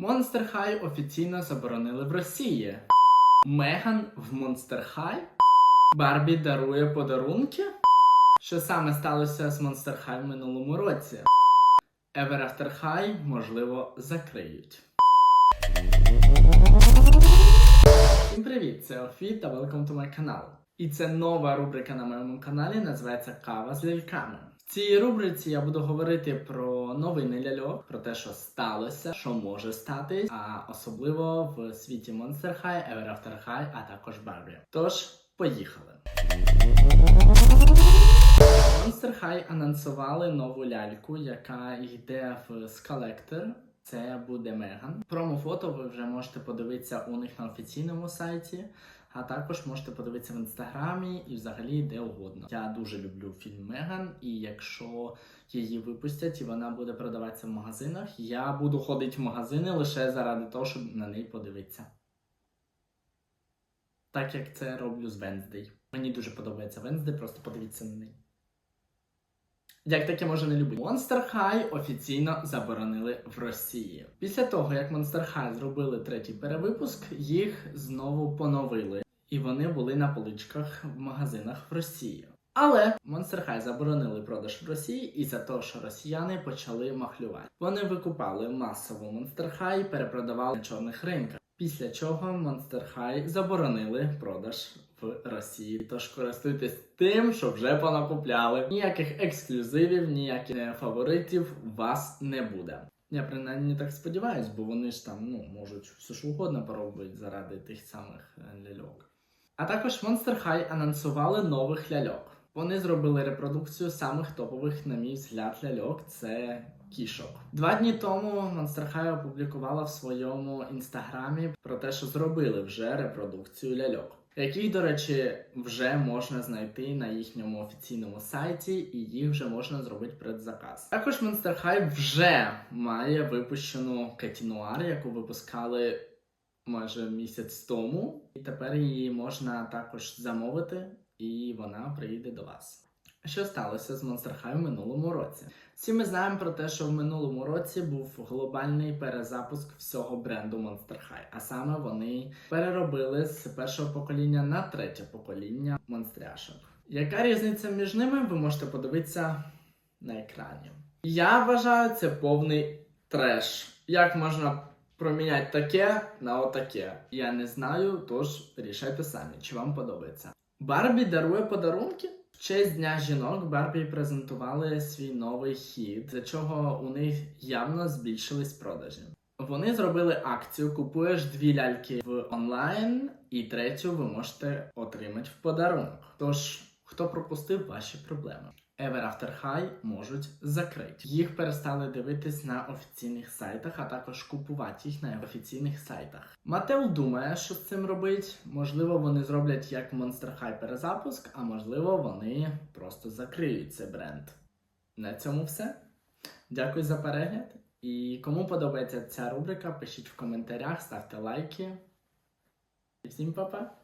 Monster High офіційно заборонили в Росії. Меган в Monster High? Барбі дарує подарунки? Що саме сталося з Monster High в минулому році? Ever After High, можливо, закриють. Всім привіт! Це Офі та welcome to my канал. І це нова рубрика на моєму каналі, називається Кава з ляльками. В цій рубриці я буду говорити про новини ляльок, про те, що сталося, що може статись, а особливо в світі Monster High, Ever After High, а також Barbie. Тож, поїхали. Monster High анонсували нову ляльку, яка йде в Скалектор. Це буде Меган. Промо-фото ви вже можете подивитися у них на офіційному сайті, а також можете подивитися в інстаграмі і взагалі де угодно. Я дуже люблю фільм Меган, і якщо її випустять і вона буде продаватися в магазинах, я буду ходити в магазини лише заради того, щоб на неї подивитися. Так як це роблю з Венздей. Мені дуже подобається Венздей, просто подивіться на неї. Як таке може не любити? Monster High офіційно заборонили в Росії. Після того, як Monster High зробили третій перевипуск, їх знову поновили, і вони були на поличках в магазинах в Росії. Але Monster High заборонили продаж в Росії і за те, що росіяни почали махлювати. Вони викупали масово Monster High, перепродавали на чорних ринках. Після чого Monster High заборонили продаж в Росії. Тож користуйтесь тим, що вже понакупляли. Ніяких ексклюзивів, ніяких фаворитів у вас не буде. Я принаймні так сподіваюсь, бо вони ж там ну, можуть все що угодно поробити заради тих самих е, ляльок. А також Monster High анонсували нових ляльок. Вони зробили репродукцію самих топових, на мій взгляд, ляльок. Це кішок. Два дні тому Monster High опублікувала в своєму інстаграмі про те, що зробили вже репродукцію ляльок. Яких, до речі, вже можна знайти на їхньому офіційному сайті, і їх вже можна зробити предзаказ. Також Monster High вже має випущену Катінуар, яку випускали майже місяць тому, і тепер її можна також замовити, і вона приїде до вас. Що сталося з Monster High в минулому році? Всі ми знаємо про те, що в минулому році був глобальний перезапуск всього бренду Monster High, а саме вони переробили з першого покоління на третє покоління монстряшок. Яка різниця між ними? Ви можете подивитися на екрані. Я вважаю це повний треш. Як можна проміняти таке на отаке? Я не знаю, тож рішайте самі, чи вам подобається. Барбі дарує подарунки? В честь Дня жінок Барбі презентували свій новий хід, за чого у них явно збільшились продажі. Вони зробили акцію: купуєш дві ляльки в онлайн, і третю ви можете отримати в подарунок. Тож, хто пропустив ваші проблеми? Ever After High можуть закрити. Їх перестали дивитись на офіційних сайтах, а також купувати їх на офіційних сайтах. Мател думає, що з цим робить. Можливо, вони зроблять як Monster High перезапуск, а можливо, вони просто закриють цей бренд. На цьому все. Дякую за перегляд. І кому подобається ця рубрика, пишіть в коментарях, ставте лайки. І всім па-па!